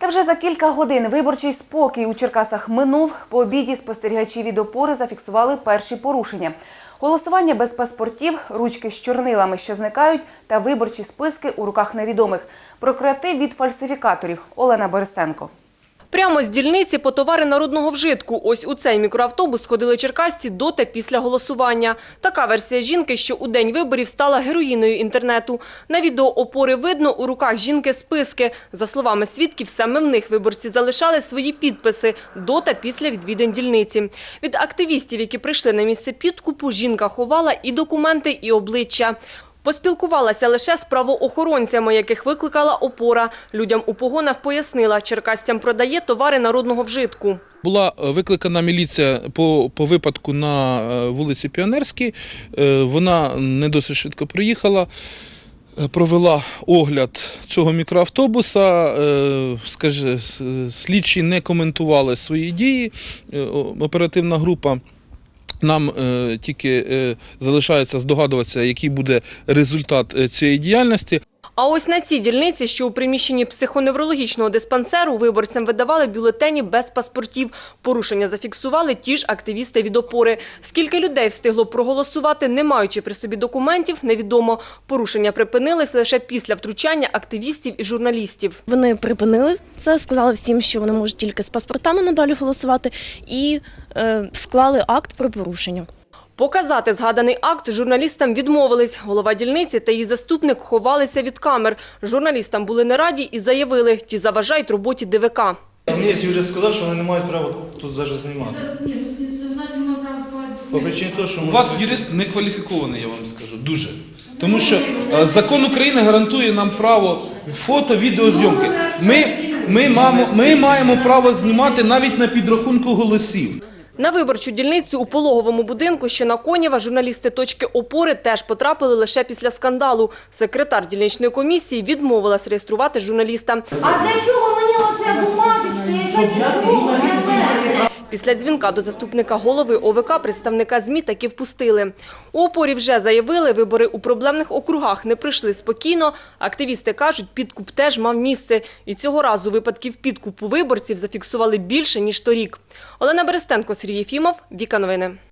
Та вже за кілька годин виборчий спокій у Черкасах минув. По обіді спостерігачі від опори зафіксували перші порушення. Голосування без паспортів, ручки з чорнилами, що зникають, та виборчі списки у руках невідомих. Про креатив від фальсифікаторів Олена Берестенко. Прямо з дільниці по товари народного вжитку. Ось у цей мікроавтобус ходили черкасці до та після голосування. Така версія жінки, що у день виборів стала героїною інтернету. На відео опори видно, у руках жінки списки. За словами свідків, саме в них виборці залишали свої підписи до та після відвідин дільниці. Від активістів, які прийшли на місце підкупу, жінка ховала і документи, і обличчя. Поспілкувалася лише з правоохоронцями, яких викликала опора. Людям у погонах пояснила, черкасцям продає товари народного вжитку. Була е, викликана міліція по, по випадку на е, вулиці Піонерській. Е, Вона не досить швидко приїхала, провела огляд цього мікроавтобуса. Скаже, слідчі не коментували свої дії. Оперативна група. Нам е, тільки е, залишається здогадуватися, який буде результат е, цієї діяльності. А ось на цій дільниці, що у приміщенні психоневрологічного диспансеру, виборцям видавали бюлетені без паспортів. Порушення зафіксували ті ж активісти від опори. Скільки людей встигло проголосувати, не маючи при собі документів, невідомо. Порушення припинились лише після втручання активістів і журналістів. Вони припинили це, сказали всім, що вони можуть тільки з паспортами надалі голосувати, і е, склали акт про порушення. Показати згаданий акт журналістам відмовились. Голова дільниці та її заступник ховалися від камер. Журналістам були не раді і заявили, ті заважають роботі ДВК. Мені юрист сказав, що вони не мають права тут знімати. Ні, ну, сказати. По причині того, що У вас юрист не кваліфікований, я вам скажу, дуже. Тому що е, закон України гарантує нам право фото, відеозйомки. Ми, ми, маємо, ми маємо право знімати навіть на підрахунку голосів. На виборчу дільницю у пологовому будинку, що на Конєва, журналісти точки опори теж потрапили лише після скандалу. Секретар дільничної комісії відмовилась реєструвати журналіста. А для чого мені оце бумажечки, Після дзвінка до заступника голови ОВК представника ЗМІ таки впустили. У опорі вже заявили, вибори у проблемних округах не пройшли спокійно. Активісти кажуть, підкуп теж мав місце. І цього разу випадків підкупу виборців зафіксували більше, ніж торік. Олена Берестенко, Сергій Фімов, Віка Новини.